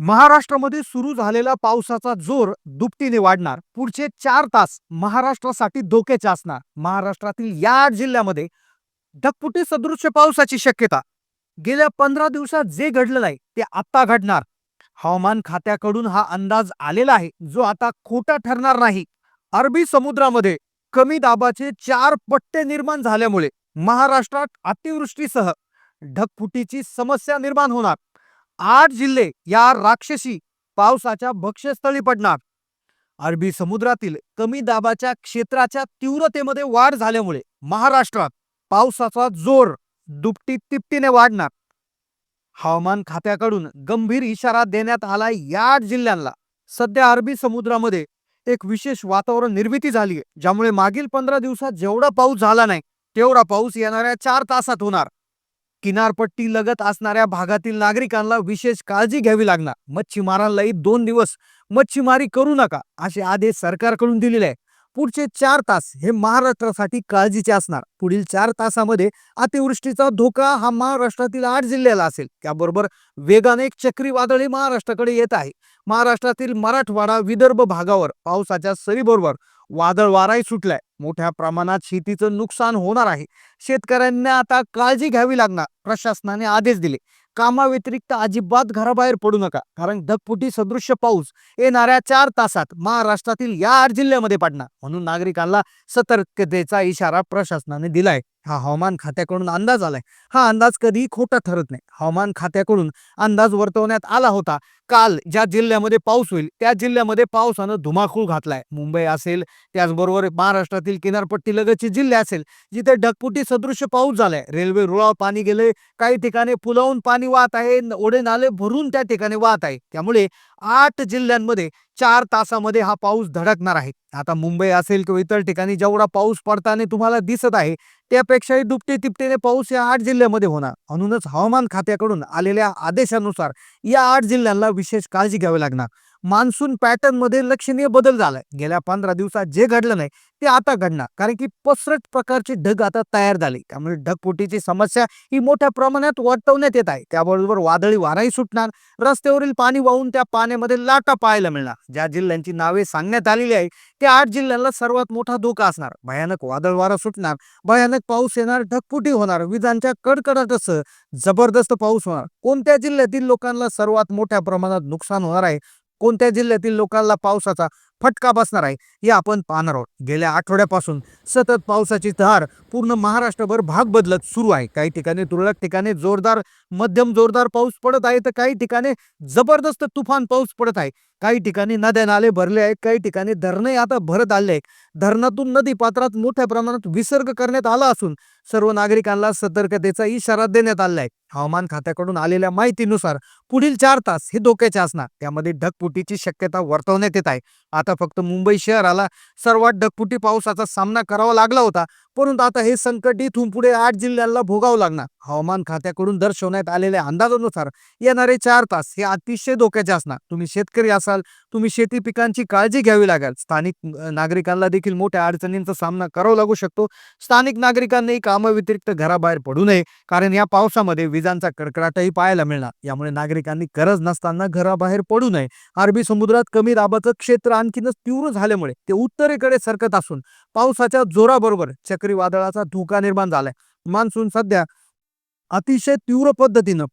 महाराष्ट्रामध्ये सुरू झालेला पावसाचा जोर दुपटीने वाढणार. पुढचे चार तास महाराष्ट्रासाठी धोक्याचे असणार. महाराष्ट्रातील या जिल्ह्यामध्ये ढगफुटी सदृश्य पावसाची शक्यता. गेल्या पंधरा दिवसात जे घडलं नाही ते आत्ता घडणार. हवामान खात्याकडून हा अंदाज आलेला आहे जो आता खोटा ठरणार नाही. अरबी समुद्रामध्ये कमी दाबाचे चार पट्टे निर्माण झाल्यामुळे महाराष्ट्रात अतिवृष्टीसह ढगफुटीची समस्या निर्माण होणार. आठ जिल्हे या राक्षसी पावसाच्या भक्ष्यस्थळी पडणार. अरबी समुद्रातील कमी दाबाच्या क्षेत्राच्या तीव्रतेमध्ये वाढ झाल्यामुळे महाराष्ट्रात पावसाचा जोर दुपटी तिपटीने वाढणार. हवामान खात्याकडून गंभीर इशारा देण्यात आला या आठ जिल्ह्यांना. सध्या अरबी समुद्रामध्ये एक विशेष वातावरण निर्मिती झाली आहे ज्यामुळे मागील पंधरा दिवसात जेवढा पाऊस झाला नाही तेवढा पाऊस येणाऱ्या चार तासात होणार. किनारपट्टी लगत असणाऱ्या भागातील नागरिकांना विशेष काळजी घ्यावी लागणार. मच्छीमारांनाही दोन दिवस मच्छीमारी करू नका असे आदेश सरकारकडून दिलेले आहे पुढचे चार तास हे महाराष्ट्रासाठी काळजीचे असणार. पुढील चार तासामध्ये अतिवृष्टीचा धोका हा महाराष्ट्रातील आठ जिल्ह्याला असेल. त्याबरोबर वेगाने एक चक्रीवादळही महाराष्ट्राकडे येत आहे. महाराष्ट्रातील मराठवाडा विदर्भ भागावर पावसाच्या सरीबरोबर वादळ वाराही सुटलाय. मोठ्या प्रमाणात शेतीचं नुकसान होणार आहे. शेतकऱ्यांना आता काळजी घ्यावी लागणार प्रशासनाने आदेश दिले. कामाव्यतिरिक्त अजिबात घराबाहेर पडू नका कारण ढगफुटी सदृश्य पाऊस येणाऱ्या चार तासात महाराष्ट्रातील या आठ जिल्ह्यामध्ये पडणार म्हणून नागरिकांना सतर्कतेचा इशारा प्रशासनाने दिलाय. हा हवामान खात्याकडून अंदाज आलाय. हा अंदाज कधीही खोटा ठरत नाही. हवामान खात्याकडून अंदाज वर्तवण्यात आला होता. काल ज्या जिल्ह्यामध्ये पाऊस होईल त्या जिल्ह्यामध्ये पावसानं धुमाकूळ घातलाय. मुंबई असेल त्याचबरोबर महाराष्ट्रातील किनारपट्टी लगतचे जिल्हे असेल जिथे ढगपुटी सदृश्य पाऊस झालाय. रेल्वे रुळावर पाणी गेले काही ठिकाणी पुलावून पाणी वाहत आहे ओढे नाले भरून त्या ठिकाणी वाहत आहे. त्यामुळे आठ जिल्ह्यांमध्ये चार तासामध्ये हा पाऊस धडकणार आहे. आता मुंबई असेल किंवा इतर ठिकाणी जेवढा पाऊस पडताना तुम्हाला दिसत आहे त्यापेक्षाही दुपटे तिपटेने पाऊस या आठ जिल्ह्यामध्ये होणार. म्हणूनच हवामान खात्याकडून आलेल्या आदेशानुसार या आठ जिल्ह्यांना विशेष काळजी घ्यावी लागणार. मान्सून पॅटर्नमध्ये लक्षणीय बदल झालाय. गेल्या पंधरा दिवसात जे घडलं नाही ते आता घडणार. कारण की पसरट प्रकारचे ढग आता तयार झाले. त्यामुळे ढगफुटीची समस्या ही मोठ्या प्रमाणात वाटवण्यात येत आहे. त्याबरोबर वादळी वाराही सुटणार. रस्त्यावरील पाणी वाहून त्या पाण्यामध्ये लाटा पाहायला मिळणार. ज्या जिल्ह्यांची नावे सांगण्यात आलेली आहे त्या आठ जिल्ह्यांना सर्वात मोठा धोका असणार. भयानक वादळ वारा सुटणार. भयानक पाऊस येणार ढगफुटी होणार. विजांच्या कडकडाटासह जबरदस्त पाऊस होणार. कोणत्या जिल्ह्यातील लोकांना सर्वात मोठ्या प्रमाणात नुकसान होणार आहे कोणत्या जिल्ह्यातील लोकांना पावसाचा फटका बसणार आहे हे आपण पाहणार आहोत. गेल्या आठवड्यापासून सतत पावसाची धार पूर्ण महाराष्ट्रभर भाग बदलत सुरू आहे. काही ठिकाणी तुरळक ठिकाणी जोरदार मध्यम जोरदार पाऊस पडत आहे तर काही ठिकाणी जबरदस्त तुफान पाऊस पडत आहे. काही ठिकाणी नद्या नाले भरले आहेत काही ठिकाणी धरणे आता भरत आले आहेत. धरणातून नदी पात्रात मोठ्या प्रमाणात विसर्ग करण्यात आला असून सर्व नागरिकांना सतर्कतेचा इशारा देण्यात आला आहे हवामान खात्याकडून आलेल्या माहितीनुसार पुढील चार तास हे धोक्याचे असणार. त्यामध्ये ढगफुटीची शक्यता वर्तवण्यात येत आहे. आता फक्त मुंबई शहराला सर्वात ढगफुटी पावसाचा सामना करावा लागला होता परंतु आता हे संकट इथून पुढे आठ जिल्ह्यांना भोगावं लागणार. हवामान खात्याकडून दर्शवण्यात आलेल्या अंदाजानुसार येणारे चार तास हे अतिशय धोक्याचे असणार. तुम्ही शेतकरी असाल तुम्ही शेती पिकांची काळजी घ्यावी लागेल. स्थानिक नागरिकांना देखील मोठ्या अडचणींचा सामना करावा लागू शकतो. स्थानिक नागरिकांनी कामाव्यतिरिक्त घराबाहेर पडू नये कारण या पावसामध्ये विजांचा कडकडाटही पाहायला मिळणार. यामुळे नागरिकांनी गरज नसताना घराबाहेर पडू नये. अरबी समुद्रात कमी दाबाचं क्षेत्र आणखीनच तीव्र झाल्यामुळे ते उत्तरेकडे सरकत असून पावसाच्या जोराबरोबर चक्रीवादळाचा धोका निर्माण झालाय. मान्सून सध्या अतिशय तीव्र पद्धतीनं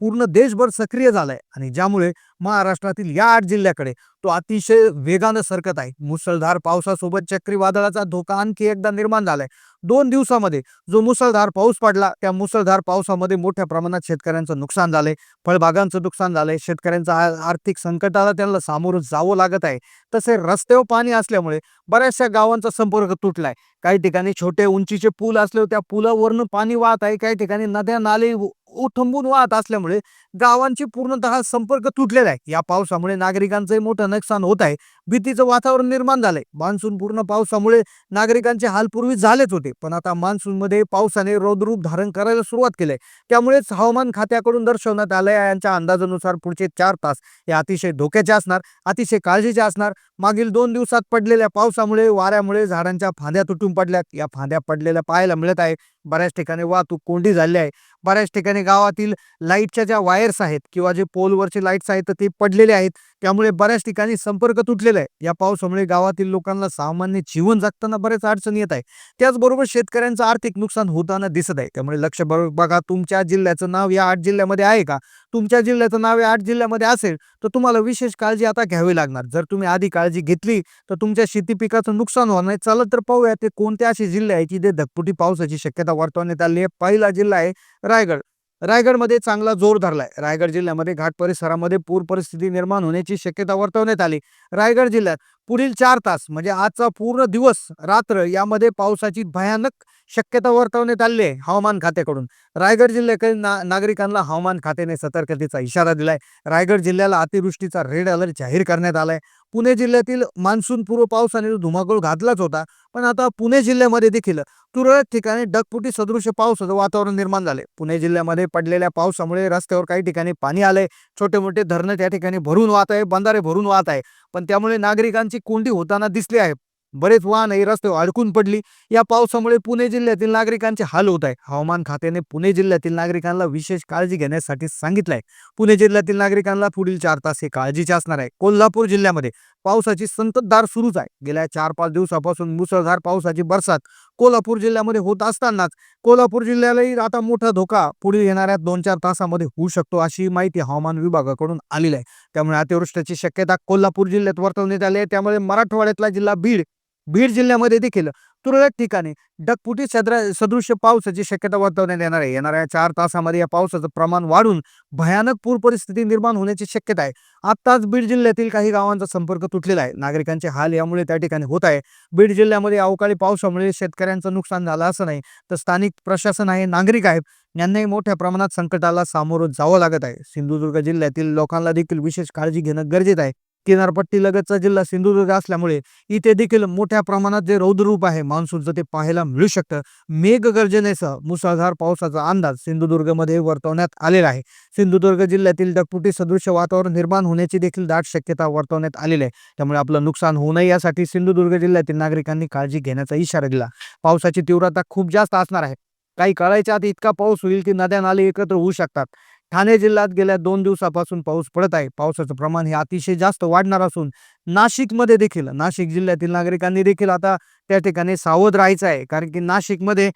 पूर्ण देशभर सक्रिय झालाय. आणि ज्यामुळे महाराष्ट्रातील या आठ जिल्ह्याकडे तो अतिशय वेगानं सरकत आहे. मुसळधार पावसासोबत चक्रीवादळाचा धोका आणखी एकदा निर्माण झालाय. दोन दिवसामध्ये जो मुसळधार पाऊस पडला त्या मुसळधार पावसामध्ये मोठ्या प्रमाणात शेतकऱ्यांचं नुकसान झालंय. फळबागांचं नुकसान झालंय. शेतकऱ्यांचा आर्थिक संकटाला त्यांना सामोरं जावं लागत आहे. तसे रस्त्यावर पाणी असल्यामुळे बऱ्याचशा गावांचा संपर्क तुटलाय. काही ठिकाणी छोटे उंचीचे पूल असले त्या पुलावरनं पाणी वाहत आहे. काही ठिकाणी नद्या नाले उठंबून वाहत असल्यामुळे गावांची पूर्णतः संपर्क तुटलेला आहे या पावसामुळे नागरिकांचंही मोठं नुकसान होत आहे. भीतीचं वातावरण निर्माण झालंय. मान्सून पूर्ण पावसामुळे नागरिकांचे हाल पूर्वी झालेच होते. पण आता मान्सूनमध्ये पावसाने रौद्ररूप धारण करायला सुरुवात केली आहे. त्यामुळेच हवामान खात्याकडून दर्शवण्यात आहे यांच्या अंदाजानुसार पुढचे चार तास हे अतिशय धोक्याचे असणार अतिशय काळजीचे असणार. मागील दोन दिवसात पडलेल्या पावसामुळे वाऱ्यामुळे झाडांच्या फांद्या तुटून पडल्यात. या फांद्या पडलेल्या पाहायला मिळत आहे बऱ्याच ठिकाणी वाहतूक कोंडी झाली आहे. बऱ्याच ठिकाणी गावातील लाईटच्या ज्या वायर्स आहेत किंवा जे पोलवरचे लाईट्स आहेत तर ते पडलेले आहेत. त्यामुळे बऱ्याच ठिकाणी संपर्क तुटलेला आहे. या पावसामुळे गावातील लोकांना सामान्य जीवन जगताना बरेच अडचणी येत आहे त्याचबरोबर शेतकऱ्यांचं आर्थिक नुकसान होताना दिसत आहे. त्यामुळे लक्ष बघा तुमच्या जिल्ह्याचं नाव या आठ जिल्ह्यामध्ये आहे का? तुमच्या जिल्ह्याचं नाव या आठ जिल्ह्यामध्ये असेल तर तुम्हाला विशेष काळजी आता घ्यावी लागणार. जर तुम्ही आधी काळजी घेतली तर तुमच्या शेती पिकाचं नुकसान होणार नाही. चला तर पाहूया ते कोणते असे जिल्हे आहे की जे धकपुटी पावसाची शक्यता वर्तवण्यात आली आहे. पहिला जिल्हा आहे रायगड. रायगडमध्ये चांगला जोर धरलाय. रायगड जिल्ह्यामध्ये घाट परिसरामध्ये पूर परिस्थिती निर्माण होण्याची शक्यता वर्तवण्यात आली. रायगड जिल्ह्यात पुढील चार तास म्हणजे आजचा पूर्ण दिवस रात्र यामध्ये पावसाची भयानक शक्यता वर्तवण्यात आली आहे हवामान खात्याकडून. रायगड जिल्ह्याकडे ना नागरिकांना हवामान खात्याने सतर्कतेचा इशारा दिलाय. रायगड जिल्ह्याला अतिवृष्टीचा रेड अलर्ट जाहीर करण्यात आलाय. पुणे जिल्ह्यातील मान्सून पूर्व पावसाने धुमाकूळ घातलाच होता पण आता पुणे जिल्ह्यामध्ये देखील तुरळक ठिकाणी डगपुटी सदृश्य पावसाचं वातावरण निर्माण झाले पुणे जिल्ह्यामध्ये पडलेल्या पावसामुळे रस्त्यावर काही ठिकाणी पाणी आलंय. छोटे मोठे धरणं त्या ठिकाणी भरून वाहत आहे बंधारे भरून वाहत आहे. पण त्यामुळे नागरिकांची कोंडी होताना दिसली आहे. बरेच वाहन ही रस्त्यावर अडकून पडली. या पावसामुळे पुणे जिल्ह्यातील नागरिकांचे हाल होत आहे. हवामान खात्याने पुणे जिल्ह्यातील नागरिकांना विशेष काळजी घेण्यासाठी सांगितलंय. पुणे जिल्ह्यातील नागरिकांना पुढील चार तास हे काळजीचे असणार आहे. कोल्हापूर जिल्ह्यामध्ये पावसाची संततधार सुरूच आहे. गेल्या चार पाच दिवसापासून मुसळधार पावसाची बरसात कोल्हापूर जिल्ह्यामध्ये होत असतानाच कोल्हापूर जिल्ह्यालाही आता मोठा धोका पुढील येणाऱ्या दोन चार तासामध्ये होऊ शकतो अशी माहिती हवामान विभागाकडून आलेली आहे. त्यामुळे अतिवृष्टीची शक्यता कोल्हापूर जिल्ह्यात वर्तवण्यात आली आहे. त्यामुळे मराठवाड्यातला जिल्हा बीड बीड जिल्ह्यामध्ये देखील तुरळक ठिकाणी डगपुटी सदरा सदृश्य पावसाची शक्यता वर्तवण्यात येणार आहे. येणाऱ्या चार तासामध्ये या पावसाचं प्रमाण वाढून भयानक पूर परिस्थिती निर्माण होण्याची शक्यता आहे. आत्ताच बीड जिल्ह्यातील काही गावांचा संपर्क तुटलेला आहे. नागरिकांचे हाल यामुळे त्या ठिकाणी होत आहे. बीड जिल्ह्यामध्ये अवकाळी पावसामुळे शेतकऱ्यांचं नुकसान झालं असं नाही तर स्थानिक प्रशासन आहे नागरिक आहेत. यांनाही मोठ्या प्रमाणात संकटाला सामोरं जावं लागत आहे. सिंधुदुर्ग जिल्ह्यातील लोकांना देखील विशेष काळजी घेणं गरजेचं आहे. किनारपट्टी लगतचा जिल्हा सिंधुदुर्ग असल्यामुळे इथे देखील मोठ्या प्रमाणात जे रौद्ररूप आहे मान्सूनचं ते पाहायला मिळू शकतं. मेघगर्जनेसह मुसळधार पावसाचा अंदाज सिंधुदुर्गमध्ये वर्तवण्यात आलेला आहे. सिंधुदुर्ग जिल्ह्यातील डकपुटी सदृश्य वातावरण निर्माण होण्याची देखील दाट शक्यता वर्तवण्यात आलेली आहे. त्यामुळे आपलं नुकसान होऊ नये यासाठी सिंधुदुर्ग जिल्ह्यातील नागरिकांनी काळजी घेण्याचा इशारा दिला. पावसाची तीव्रता खूप जास्त असणार आहे. काही कळायच्या आत इतका पाऊस होईल की नद्या नाले एकत्र होऊ शकतात. ठाणे जिल्ह्यात गेल्या दोन दिवसापासून पाऊस पडत आहे. पावसाचं प्रमाण हे अतिशय जास्त वाढणार असून नाशिकमध्ये देखील नाशिक जिल्ह्यातील नागरिकांनी देखील आता त्या ठिकाणी सावध राहायचं आहे. कारण की नाशिकमध्ये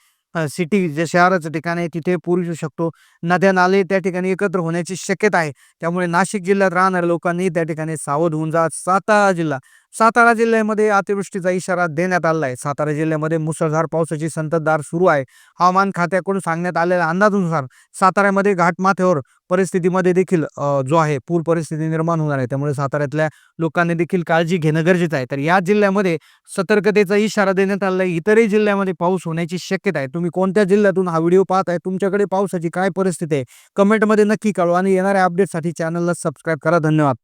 सिटी जे शहराचं ठिकाण आहे तिथे पूर येऊ शकतो. नद्या नाले त्या ठिकाणी एकत्र होण्याची शक्यता आहे. त्यामुळे नाशिक जिल्ह्यात राहणाऱ्या लोकांनी त्या ठिकाणी सावध होऊन जा. सातारा जिल्हा सातारा जिल्ह्यामध्ये अतिवृष्टीचा इशारा देण्यात आला आहे. सातारा जिल्ह्यामध्ये मुसळधार पावसाची संततधार सुरू आहे. हवामान खात्याकडून सांगण्यात आलेल्या अंदाजानुसार साताऱ्यामध्ये घाटमाथ्यावर परिस्थितीमध्ये देखील जो आहे पूर परिस्थिती निर्माण होणार आहे. त्यामुळे साताऱ्यातल्या लोकांनी देखील काळजी घेणं गरजेचं आहे. तर या जिल्ह्यामध्ये सतर्कतेचा इशारा देण्यात आला आहे. इतरही जिल्ह्यामध्ये पाऊस होण्याची शक्यता आहे. तुम्ही कोणत्या जिल्ह्यातून हा व्हिडिओ पाहत आहे तुमच्याकडे पावसाची काय परिस्थिती आहे कमेंटमध्ये नक्की कळवा आणि येणाऱ्या अपडेटसाठी चॅनलला सबस्क्राईब करा. धन्यवाद.